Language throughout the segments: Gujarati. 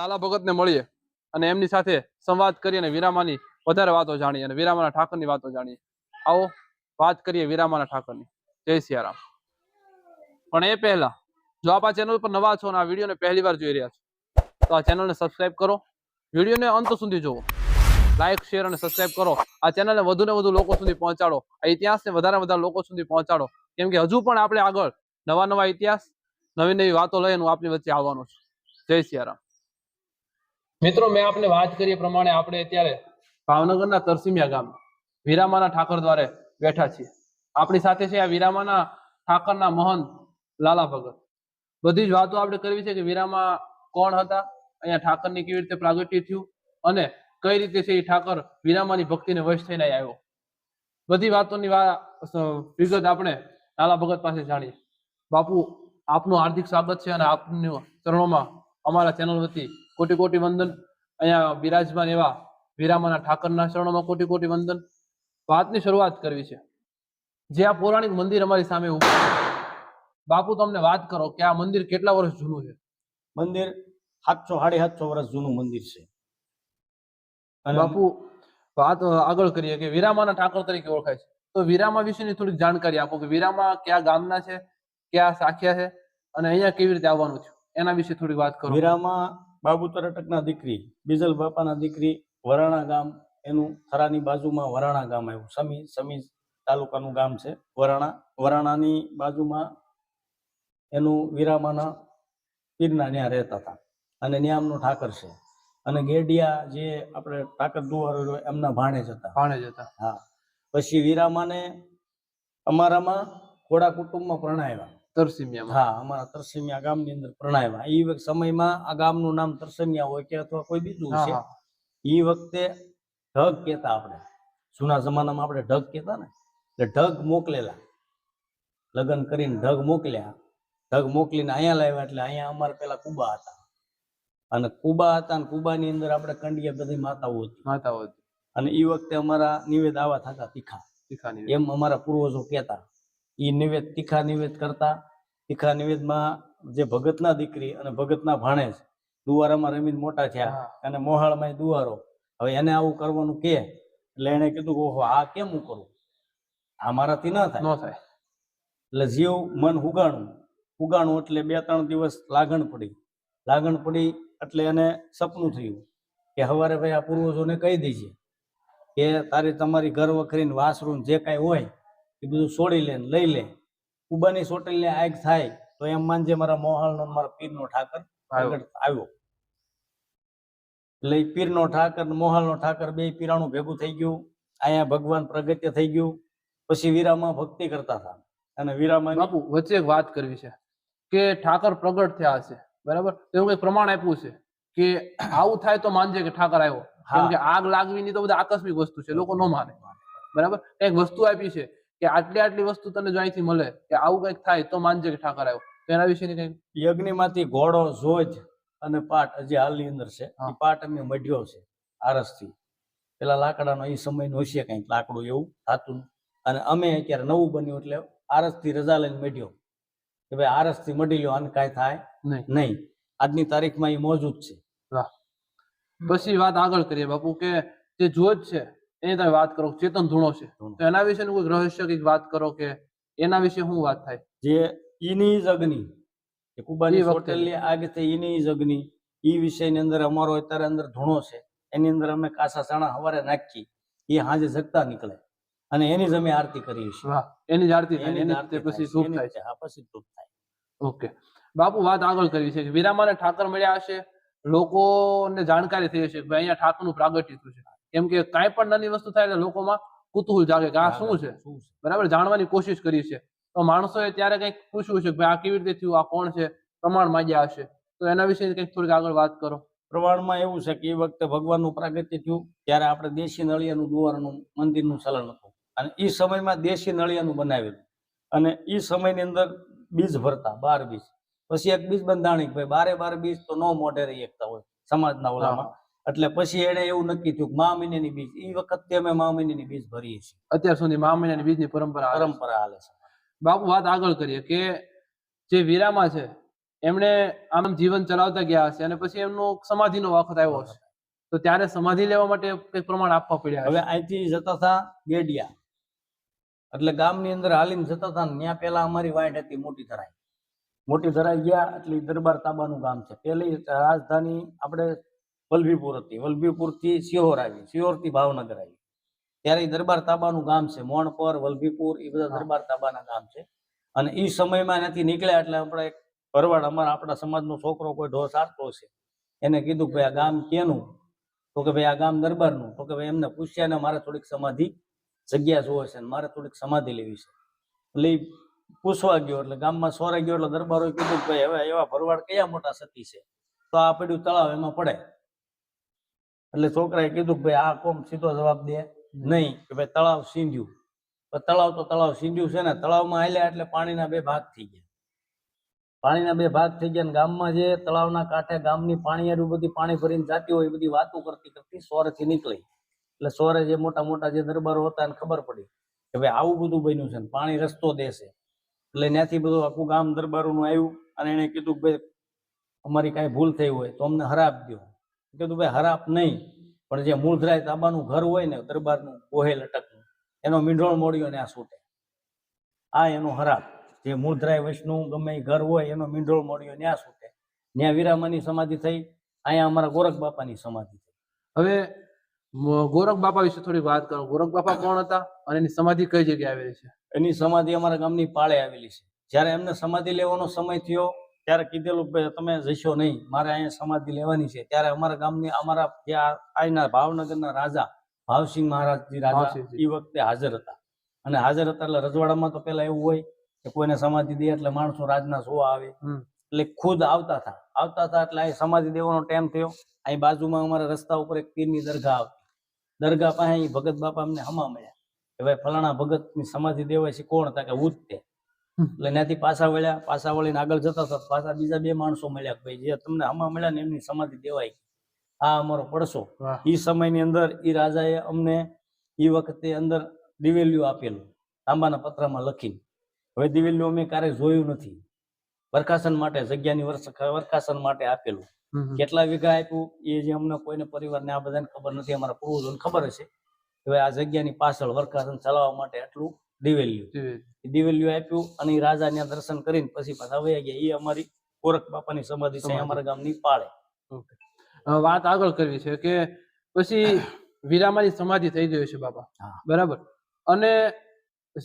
લાલા ભગતને મળીએ અને એમની સાથે સંવાદ કરી અને વીરામાની વધારે વાતો જાણીએ અને વિરામાના ઠાકરની વાતો જાણીએ. આવો વાત કરીએ વિરામાના ઠાકરની. જય સિયારામ. પણ એ પહેલા, જો આપ આ ચેનલ પર નવા છો અને આ વિડીયોને પહેલી વાર જોઈ રહ્યા છો, તો આ ચેનલને સબસ્ક્રાઇબ કરો. વિડીયોને અંત સુધી જુઓ લાઈક શેર અને સબસ્ક્રાઇબ કરો. આ ચેનલને વધુ ને વધુ લોકો સુધી પહોંચાડો. આ ઇતિહાસને વધારે વધારે લોકો સુધી પહોંચાડો. કેમ કે હજુ પણ આપણે આગળ નવા નવા ઇતિહાસ, નવી નવી વાતો લઈને હું આપની વચ્ચે આવવાનો છું. જય સિયારામ. મિત્રો, મેં આપને વાત કરી પ્રમાણે આપણે અત્યારે ભાવનગરના તરસીમિયા ગામ, વીરામાના ઠાકર દ્વારે બેઠા છીએ. આપણી સાથે છે આ વીરામાના ઠાકરના મહંત લાલા ભગત. બધી જ વાતો આપણે કરવી છે કે વીરામા કોણ હતા, અહીંયા ઠાકરની કેવી રીતે પ્રાગટ્ય થયું, અને કઈ રીતે છે એ ઠાકર વીરામાની ભક્તિને વશ થઈને આવ્યો. બધી વાતોની વિગત આપણે લાલા ભગત પાસે જાણીએ. બાપુ, આપનું હાર્દિક સ્વાગત છે અને આપનું ચરણોમાં અમારા ચેનલ વતી કોટી કોટી વંદન અહીંયા બિરાજમાન એવા વિરામાના ઠાકરના શરણોમાં કોટી કોટી વંદન. વાતની શરૂઆત કરવી છે. જે આ પૌરાણિક મંદિર અમારી સામે ઉભું છે. બાપુ તમને વાત કરો કે આ મંદિર કેટલા વર્ષ જૂનું છે? મંદિર સાતસો સાડી સાતસો વર્ષ જૂનું મંદિર છે. બાપુ વાત આગળ કરીએ કે વિરામાના ઠાકર તરીકે ઓળખાય છે. તો વિરામા વિશેની થોડીક જાણકારી આપો કે વિરામા કયા ગામના છે કયા સાખ્યા છે અને અહીંયા કેવી રીતે આવવાનું છે? એના વિશે થોડીક વાત કરો. વીરામાં બાબુ તરટકના દીકરી બીજલ બાપાના દીકરી વરાણા ગામ એનું થરાની બાજુમાં વરાણા ગામ આવ્યું. સમી સમી તાલુકાનું ગામ છે વરાણા. વરાણાની બાજુમાં એનું વીરામાના પીરના ત્યાં રહેતા હતા. અને ન્યામનો ઠાકર છે. અને ગેડિયા જે આપણે ઠાકર દુવારો એમના ભાણે હતા. ભાણે જતા હા. પછી વીરામાને અમારામાં ખોડા કુટુંબમાં પ્રણાવ્યા. તરસીમિયામાં હા અમારા તરસમિયા ગામની અંદર પ્રણાયમાં એ સમયમાં આ ગામનું નામ તરસમિયા હોય કે અથવા કોઈ બીજું છે. એ વખતે ઢગ કેતા આપણે. જૂના જમાનામાં આપણે ઢગ કેતા ને? એટલે ઢગ મોકલેલા. લગ્ન કરીને ઢગ મોકલ્યા. ઢગ મોકલીને અહીંયા લાવ્યા એટલે અહીંયા અમારે પેલા કુબા હતા. અને કુબા હતા અને કુબાની અંદર આપણે કંડિયા બધી માતાઓ હતી. માતાઓ હતી. અને એ વખતે અમારા નિવેદ આવા થતા તીખા. શીખાની એમ અમારા પૂર્વજો કહેતા. એ નિવેદ તીખા નિવેદ કરતા. તીખા નિવેદમાં જે ભગતના દીકરી અને ભગતના ભાણેજ દુવારામાં રમીને મોટા થયા. અને મોહાળમાં દુવારો. હવે એને આવું કરવાનું કે એટલે એને કીધું ઓહો આ કેમ હું કરું? આ મારાથી ના થાય. ન થાય. એટલે જીવ મન ઉગાણું ઉગાણું એટલે બે ત્રણ દિવસ લાગણ પડી. લાગણ પડી એટલે એને સપનું થયું કે હવારે ભાઈ આ પૂર્વજોને કહી દીજે કે તારી તમારી ઘર વખરીને વાસરૂમ જે કાંઈ હોય એ બધું છોડી લે લઈ લે. કુબાની ચોટેલને આગ થાય તો એમ માનજે મારા મોહલ નો મારા પીરનો ઠાકર આવ્યો. એટલે પીરનો ઠાકર મોહલ નો ઠાકર બે પીરાણું ભેગું થઈ ગયું. અહીંયા ભગવાન પ્રગત્ય થઈ ગયું. પછી વીરામાં ભક્તિ કરતા હતા. અને વીરામાં બાપુ વચ્ચે એક વાત કરવી છે કે ઠાકર પ્રગટ થયા છે બરાબર? એવું કઈ પ્રમાણ આપ્યું છે કે આવું થાય તો માનજે કે ઠાકર આવ્યો. કેમ કે આગ લાગવી ની તો બધા આકસ્મિક વસ્તુ છે. લોકો ન માને. બરાબર? એક વસ્તુ આપી છે કે આટલી આટલી વસ્તુ તને જો અહીંથી મળે કે આવું કંઈક થાય તો માનજે કે ઠાકર આવ્યો. તો એના વિશેની કઈ? યજ્ઞમાંથી ઘોડો જોજ અને પાટ હજી હાલની અંદર છે. એ પાટ અમે મઢ્યો છે આરસથી. પેલા લાકડાનો એ સમયનો હશે કંઈક લાકડું એવું થતું અને અમે અત્યારે નવું બન્યું એટલે આરસથી રજા લઈને મઢ્યો કે ભાઈ આરસથી મઢી લ્યો અને કાંઈ થાય નહીં. નહીં. આજની તારીખમાં એ મોજૂદ છે. પછી વાત આગળ કરીએ બાપુ કે જે જોજ છે એની તમે વાત કરો ચેતન ધૂણો છે. તો એના વિશેનું કોઈ રહસ્ય કંઈક વાત કરો કે એના વિશે શું વાત થાય? જે ઈની જ અગ્નિ કે કુબાની. હોટેલની આગ થઈ ઈની જ અગ્નિ ઈ વિષયની અંદર અમારો અત્યારે અંદર ધૂણો છે. એની અંદર અમે કાસા ચણા હવારે નાખી એ હાજે જગતા નીકળે. અને એની જ અમે આરતી કરીએ છીએ. વાહ એની જ આરતી થાય તે પછી થાય છે, ધૂપ થાય. જ- હા પછી ધૂપ થાય. ઓકે. બાપુ વાત આગળ કરી છે કે વીરામાને ઠાકર મળ્યા હશે. લોકોને જાણકારી થઈ હશે કે અહીંયા ઠાકરનું પ્રાગટ્ય થયું છે. કેમ કે કાંઈ પણ નાની વસ્તુ થાય એટલે લોકોમાં કુતૂહલ જાગે કે આ શું છે? બરાબર? જાણવાની કોશિશ કરી છે તો માણસોએ ત્યારે કંઈક પૂછવું છે કે આ કેવી રીતે થયું? આ કોણ છે? પ્રમાણ માંગ્યા હશે. તો એના વિશે કંઈક થોડીક આગળ વાત કરો. પ્રમાણમાં એવું છે કે એ વખતે ભગવાનનું પ્રાગત્ય થયું ત્યારે આપણે દેશી નળિયાનું દુવારનું મંદિરનું ચલણ હતું. અને એ સમયમાં દેશી નળિયાનું બનાવેલું. અને એ સમયની અંદર બીજ ભરતા બાર બીજ. પછી એક બીજ બંધાણી ભાઈ બારે બાર બીજ તો નો મોઢે રહી એકતા હોય સમાજના ઓલામાં. એટલે પછી એને એવું નક્કી થયું કે મા મહિનાની બીજ એ વખતે અમે મા મહિનાની બીજ ભરીએ છીએ. અત્યાર સુધી મા મહિનાની બીજની પરંપરા પરંપરા હાલે છે. બાપુ વાત આગળ કરીએ કે જે વીરામાં છે એમણે આમ જીવન ચલાવતા ગયા હશે અને પછી એમનો સમાધિનો વખત આવ્યો હશે. તો ત્યારે સમાધિ લેવા માટે કંઈક પ્રમાણ આપવા પડ્યા હવે અહીંથી જતા હતા ગેડિયા. એટલે ગામની અંદર હાલીને જતા હતા ત્યાં પેલા અમારી વાઈટ હતી મોટી ધરાઈ. મોટી ધરાઈ ગયા એટલે દરબાર તાબાનું ગામ છે. પેલી રાજધાની આપણે વલભીપુર હતી વલભીપુરથી સિહોર આવી સિહોરથી ભાવનગર આવી. ત્યારે દરબાર તાબાનું ગામ છે મોણપર વલભીપુર એ બધા દરબાર તાબાના ગામ છે. અને એ સમયમાં નથી નીકળ્યા એટલે આપણે એક ભરવાડ અમારા આપણા સમાજનો છોકરો કોઈ ઢોર સારતો છે એને કીધું કે ભાઈ આ ગામ કેનું? તો કે ભાઈ આ ગામ દરબારનું. તો કે ભાઈ એમને પૂછ્યા ને મારે થોડીક સમાધિ જગ્યા જોવે છે મારે થોડીક સમાધિ લેવી છે. એટલે પૂછવા ગયો એટલે ગામમાં સોરે ગયો એટલે દરબારો કીધું કે ભાઈ હવે એવા ભરવાડ કયા મોટા સતી છે? તો આ પડ્યું તળાવ એમાં પડે એટલે છોકરાએ કીધું કે ભાઈ આ કોમ સીધો જવાબ દે. નહીં, કે ભાઈ તળાવ સીંધ્યું. તળાવ તો તળાવ સીંધ્યું છે ને, તળાવમાં આવ્યા એટલે પાણીના બે ભાગ થઈ ગયા. પાણીના બે ભાગ થઈ ગયા ગામમાં જે તળાવના કાંઠે ગામની પાણીયારું બધી પાણી ભરીને જાતી હોય, એ બધી વાતો કરતી કરતી સોરેથી નીકળી. એટલે સોરે જે મોટા મોટા જે દરબારો હતા એને ખબર પડી કે ભાઈ આવું બધું બન્યું છે ને, પાણી રસ્તો દેશે એટલે ત્યાંથી બધું આખું ગામ દરબારોનું આવ્યું અને એને કીધું કે ભાઈ અમારી કાંઈ ભૂલ થઈ હોય તો અમને હરાપ દો કીધું ભાઈ હરાપ નહીં પણ જે મૂળધરાય તાંબાનું ઘર હોય ને દરબારનું ગોહેલ અટકનું એનો મીંઢોળ મોડ્યો ને આ છૂટે. આ એનો હરાપ. જે મૂળધરાય વૈષ્ણુ ગમે ઘર હોય એનો મીંઢોળ મોડ્યો ન્યા છૂટે. ત્યાં વીરામાની સમાધિ થઈ અહીંયા અમારા ગોરખ બાપાની સમાધિ થઈ. હવે ગોરખ બાપા વિશે થોડી વાત કરો. ગોરખ બાપા કોણ હતા અને એની સમાધિ કઈ જગ્યાએ આવેલી છે? એની સમાધિ અમારા ગામની પાળે આવેલી છે. જ્યારે એમને સમાધિ લેવાનો સમય થયો ત્યારે કીધેલું કે તમે જશો નહીં મારે અહીંયા સમાધિ લેવાની છે. ત્યારે અમારા ગામની અમારા જે આ અહીંના ભાવનગરના રાજા ભાવસિંહ મહારાજજી રાજા એ વખતે હાજર હતા. અને હાજર હતા એટલે રજવાડામાં તો પેલા એવું હોય કે કોઈને સમાધિ દે એટલે માણસો રાજના જોવા આવે. એટલે ખુદ આવતા હતા. આવતા હતા એટલે અહીં સમાધિ દેવાનો ટાઈમ થયો. અહીં બાજુમાં અમારા રસ્તા ઉપર એક પીરની દરગાહ આવતી દરગાહ પાસે અહીં ભગત બાપા અમને હમા મળ્યા. કે ભાઈ ફલાણા ભગતની સમાધિ દેવાય છે કોણ? હતા કે હું જ તે. એટલે ત્યાંથી પાછા વળ્યા પાછા વળીને આગળ જતા હતા પાછા બીજા બે માણસો મળ્યા ભાઈ જે તમને આમાં મળ્યા ને એમની સમાધિ દેવાય. આ અમારો પડશો એ સમયની અંદર એ રાજાએ અમને એ વખતે અંદર દિવેલ્યુ આપેલું તાંબાના પત્રમાં લખીને. હવે દિવેલ્યુ અમે ક્યારેય જોયું નથી. વરખાસન માટે જગ્યાની વર્ષ વરખાસન માટે આપેલું. કેટલા વીઘા આપ્યું? એ જે અમને કોઈને પરિવારને આ બધાને ખબર નથી અમારા પૂર્વજોને ખબર હશે. હવે આ જગ્યાની પાછળ વરખાસન ચલાવવા માટે આટલું દિવેલિયું. દિવેલ્યુ. આપ્યું અને રાજા રાજાને દર્શન કરીને પછી પાછા વયા ગયા. એ અમારી ગોરખ બાપાની સમાધિ છે. અમારા ગામની પાળે. અ, વાત આગળ કરવી છે કે પછી વીરામાની સમાધિ થઈ ગઈ છે બાપા. બરાબર? અને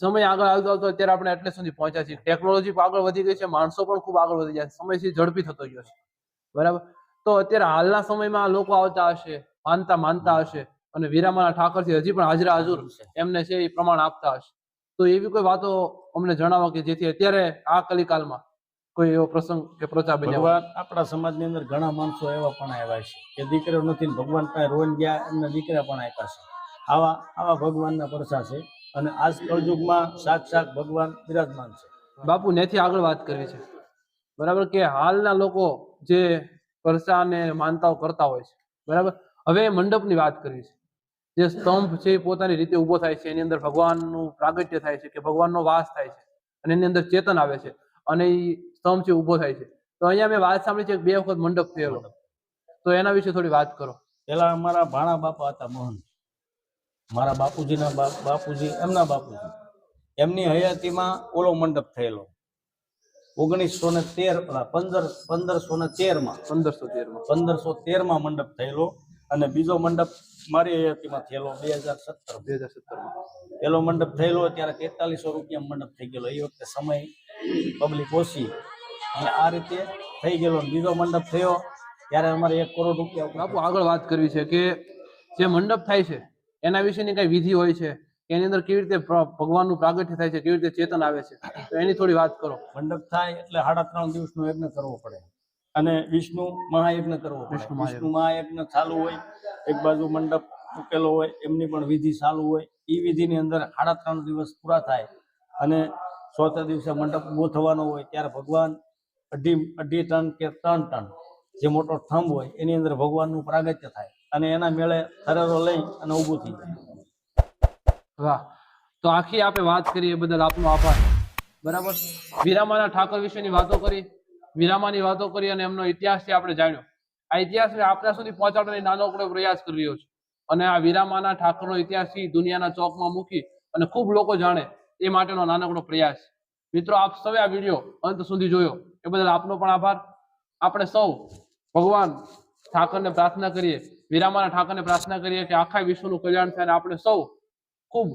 સમય આગળ આવતો આવતો અત્યારે આપણે એટલે સુધી પહોંચ્યા છીએ. ટેકનોલોજી આગળ વધી ગઈ છે માણસો પણ ખૂબ આગળ વધી જાય સમય સમયથી ઝડપી થતો ગયો છે. બરાબર? તો અત્યારે હાલના સમયમાં લોકો આવતા હશે માનતા માનતા હશે અને વીરામાના ઠાકરથી હજી પણ હાજરા હાજર એમને છે એ પ્રમાણ આપતા હશે. તો એવી કોઈ વાતો અમને જણાવો કે જેથી અત્યારે આ કલિકાલમાં કોઈ એવો પ્રસંગ કે પ્રચાર બન્યા. ભગવાન આપણા સમાજની અંદર ઘણા માણસો એવા પણ આવ્યા છે કે દીકરો નથી ભગવાન પાસે રોઈ ગયા એમને દીકરા પણ આપ્યા છે. આવા આવા ભગવાનના પરસા છે અને આજ કળયુગમાં સાક્ષાત ભગવાન બિરાજમાન છે. બાપુ નેથી આગળ વાત કરવી છે. બરાબર કે હાલના લોકો જે પરસાને માનતાઓ કરતા હોય છે. બરાબર? હવે મંડપની વાત કરવી છે. જે સ્તંભ છે એ પોતાની રીતે ઊભો થાય છે એની અંદર ભગવાનનું પ્રાગટ્ય થાય છે કે ભગવાનનો વાસ થાય છે અને એની અંદર ચેતન આવે છે અને એ સ્તંભ છે ઊભો થાય છે. તો અહીંયા મેં વાત સાંભળી છે બે વખત મંડપ થયેલો તો એના વિશે થોડી વાત કરો. પેલા અમારા ભાણા બાપા હતા મોહન. મારા બાપુજીના બાપુજી એમના બાપુજી. એમની હયાતીમાં ઓલો મંડપ થયેલો. ઓગણીસો ને તેર પંદર પંદરસો ને તેરમાં પંદરસો તેરમાં. પંદરસો તેરમાં મંડપ થયેલો. અને બીજો મંડપ મારી હયાતીમાં થયેલો બે હજાર સત્તર બે હજાર સત્તરમાં. પેલો મંડપ થયેલો ત્યારે તેતાલીસો રૂપિયા મંડપ થઈ ગયેલો. એ વખતે સમય પબ્લિક ઓછી. અને આ રીતે થઈ ગયેલો. બીજો મંડપ થયો ત્યારે અમારે એક કરોડ રૂપિયા બાપુ આગળ વાત કરવી છે કે જે મંડપ થાય છે એના વિશેની કઈ વિધિ હોય છે? એની અંદર કેવી રીતે ભગવાનનું પ્રાગટ્ય થાય છે? કેવી રીતે ચેતન આવે છે? તો એની થોડી વાત કરો. મંડપ થાય એટલે સાડા ત્રણ દિવસનો યજ્ઞ કરવો પડે. અને વિષ્ણુ મહાયજ્ઞ કરવો પડે. વિષ્ણુ મહાયજ્ઞ. ચાલુ હોય એક બાજુ મંડપ મૂકેલો હોય એમની પણ વિધિ ચાલુ હોય. એ વિધિની અંદર સાડા ત્રણ દિવસ પૂરા થાય અને ચોથા દિવસે મંડપ ઊભો થવાનો હોય ત્યારે ભગવાન અઢી અઢી ટન કે ત્રણ ટન જે મોટો થંભ હોય એની અંદર ભગવાનનું પ્રાગત્ય થાય અને એના મેળે થરેરો લઈ અને ઊભું થઈ જાય. વાહ. તો આખી આપણે વાત કરી એ બદલ આપનો આભાર. બરાબર? વીરામાના ઠાકોર વિશેની વાતો કરી. વીરામાની વાતો કરી અને એમનો ઇતિહાસથી આપણે જાણ્યો. આ ઇતિહાસ આપણા સુધી પહોંચાડવાની નાનકડો પ્રયાસ કરી રહ્યો છું. અને આ વીરામાના ઠાકરનો ઇતિહાસથી દુનિયાના ચોકમાં મૂકી અને ખૂબ લોકો જાણે એ માટેનો નાનકડો પ્રયાસ. મિત્રો, આપ સૌએ આ વીડિયો અંત સુધી જોયો. એ બદલ આપનો પણ આભાર. આપણે સૌ ભગવાન ઠાકરને પ્રાર્થના કરીએ, વીરામાના ઠાકરને પ્રાર્થના કરીએ કે આખા વિશ્વનું કલ્યાણ થાય અને આપણે સૌ ખૂબ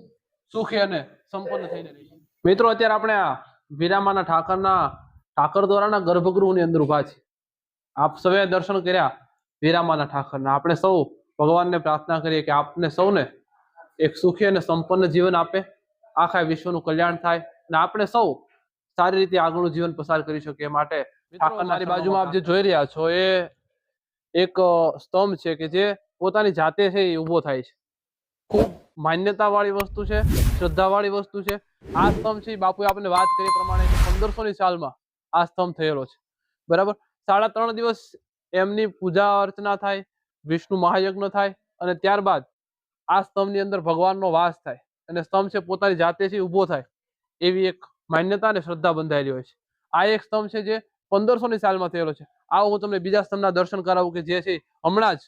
સુખી અને સંપન્ન થઈને રહીએ. મિત્રો, અત્યારે આપણે આ વીરામાના ઠાકરના ઠાકર દ્વારાના ગર્ભગૃહની અંદર ઊભા છે. આપ સૌએ દર્શન કર્યા વીરામાના ઠાકરના. આપણે સૌ ભગવાનને પ્રાર્થના કરીએ કે આપને સૌને એક સુખી અને સંપન્ન જીવન આપે. આખા વિશ્વનું કલ્યાણ થાય અને આપણે સૌ સારી રીતે આગળનું જીવન પસાર કરી શકીએ માટે ઠાકરનારી બાજુમાં આપ જે જોઈ રહ્યા છો એ એક સ્તંભ છે કે જે પોતાની જાતે છે એ ઊભો થાય છે. ખૂબ માન્યતા વાળી વસ્તુ છે શ્રદ્ધા વાળી વસ્તુ છે. આ સ્તંભ છે બાપુએ આપણે વાત કરી પ્રમાણે પંદરસો ની સાલમાં. આ સ્તંભ થયેલો છે. બરાબર? સાડા ત્રણ દિવસ એમની પૂજા અર્ચના થાય, વિષ્ણુ મહાયજ્ઞ થાય અને ત્યારબાદ આ સ્તંભની અંદર ભગવાનનો વાસ થાય અને સ્તંભ છે પોતાની જાતેથી ઊભો થાય એવી એક માન્યતા અને શ્રદ્ધા બંધાયેલી હોય છે. આ એક સ્તંભ છે જે પંદરસો ની સાલમાં થયેલો છે. આવો હું તમને બીજા સ્તંભના દર્શન કરાવું કે જે છે હમણાં જ,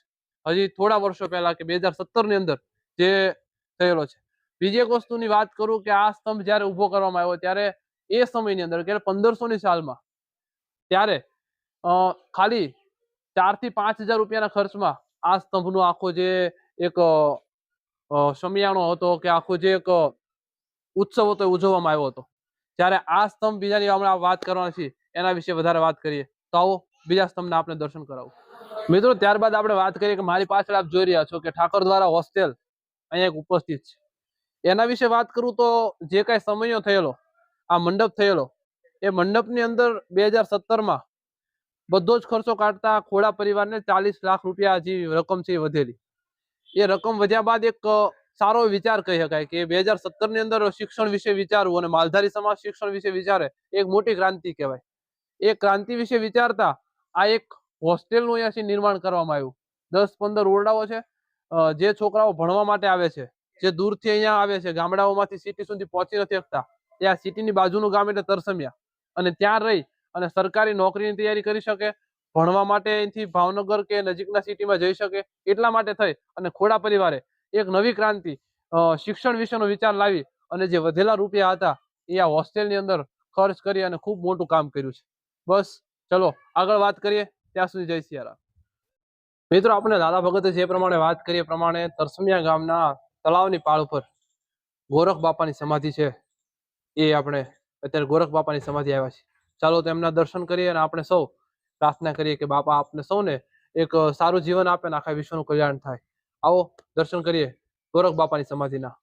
હજી થોડા વર્ષો પહેલા કે બે હજારની અંદર જે થયેલો છે. બીજી એક વસ્તુની વાત કરું કે આ સ્તંભ જ્યારે ઊભો કરવામાં આવ્યો ત્યારે એ સમયની અંદર કે પંદરસો ની સાલમાં ત્યારે ખાલી ચારથી પાંચ હજાર રૂપિયાના ખર્ચમાં આ સ્તંભનો આખો જે એક અ, હતો કે આખો જે એક ઉત્સવ હતો ઉજવવામાં આવ્યો હતો. જ્યારે આ સ્તંભ બીજાની હમણાં વાત કરવાની છે એના વિશે વધારે વાત કરીએ તો આવો બીજા સ્તંભના આપણે દર્શન કરાવું. મિત્રો ત્યારબાદ આપણે વાત કરીએ કે મારી પાછળ આપ જોઈ રહ્યા છો કે ઠાકર દ્વારા હોસ્ટેલ અહીંયા એક ઉપસ્થિત છે. એના વિશે વાત કરું તો જે કાંઈ સમયો થયેલો આ મંડપ થયેલો. એ મંડપની અંદર બે હજાર સત્તરમાં બધો જ ખર્ચો કાઢતા ખોડા પરિવારને ચાલીસ લાખ રૂપિયા જે રકમ છે વધેલી. એ રકમ વધ્યા બાદ એક સારો વિચાર કહી શકાય કે બે હજાર સત્તરની અંદર શિક્ષણ વિશે વિચારવું અને માલધારી સમાજ શિક્ષણ વિશે વિચારે એક મોટી ક્રાંતિ કહેવાય. એ ક્રાંતિ વિશે વિચારતા આ એક હોસ્ટેલનું અહીંયાથી નિર્માણ કરવામાં આવ્યું. દસ પંદર ઓરડાઓ છે. જે છોકરાઓ ભણવા માટે આવે છે, જે દૂરથી અહીંયા આવે છે, ગામડાઓમાંથી સિટી સુધી પહોંચી નથી શકતા. એ આ સિટીની બાજુનું ગામ એટલે તરસમિયા. અને ત્યાં રહી અને સરકારી નોકરીની તૈયારી કરી શકે, ભણવા માટે અહીંથી ભાવનગર કે નજીકના સિટીમાં જઈ શકે, એટલા માટે થઈ. અને ખોડા પરિવારે એક નવી ક્રાંતિ શિક્ષણ વિશેનો વિચાર લાવી અને જે વધેલા રૂપિયા હતા એ આ હોસ્ટેલની અંદર ખર્ચ કરી અને ખૂબ મોટું કામ કર્યું છે. બસ, ચલો, આગળ વાત કરીએ. ત્યાં સુધી જય સિયારામ. મિત્રો, આપણે દાદા ભગતે જે પ્રમાણે વાત કરીએ પ્રમાણે તરસમિયા ગામના તળાવની પાળ ઉપર ગોરખ બાપાની સમાધિ છે. એ આપણે અત્યારે ગોરખ બાપાની સમાધિ આવ્યા છે ચાલો તેમના દર્શન કરીએ અને આપણે સૌ પ્રાર્થના કરીએ કે બાપા આપને સૌને એક સારું જીવન આપે અને આખા વિશ્વનું કલ્યાણ થાય. આવો દર્શન કરીએ ગોરખ બાપાની સમાધિના.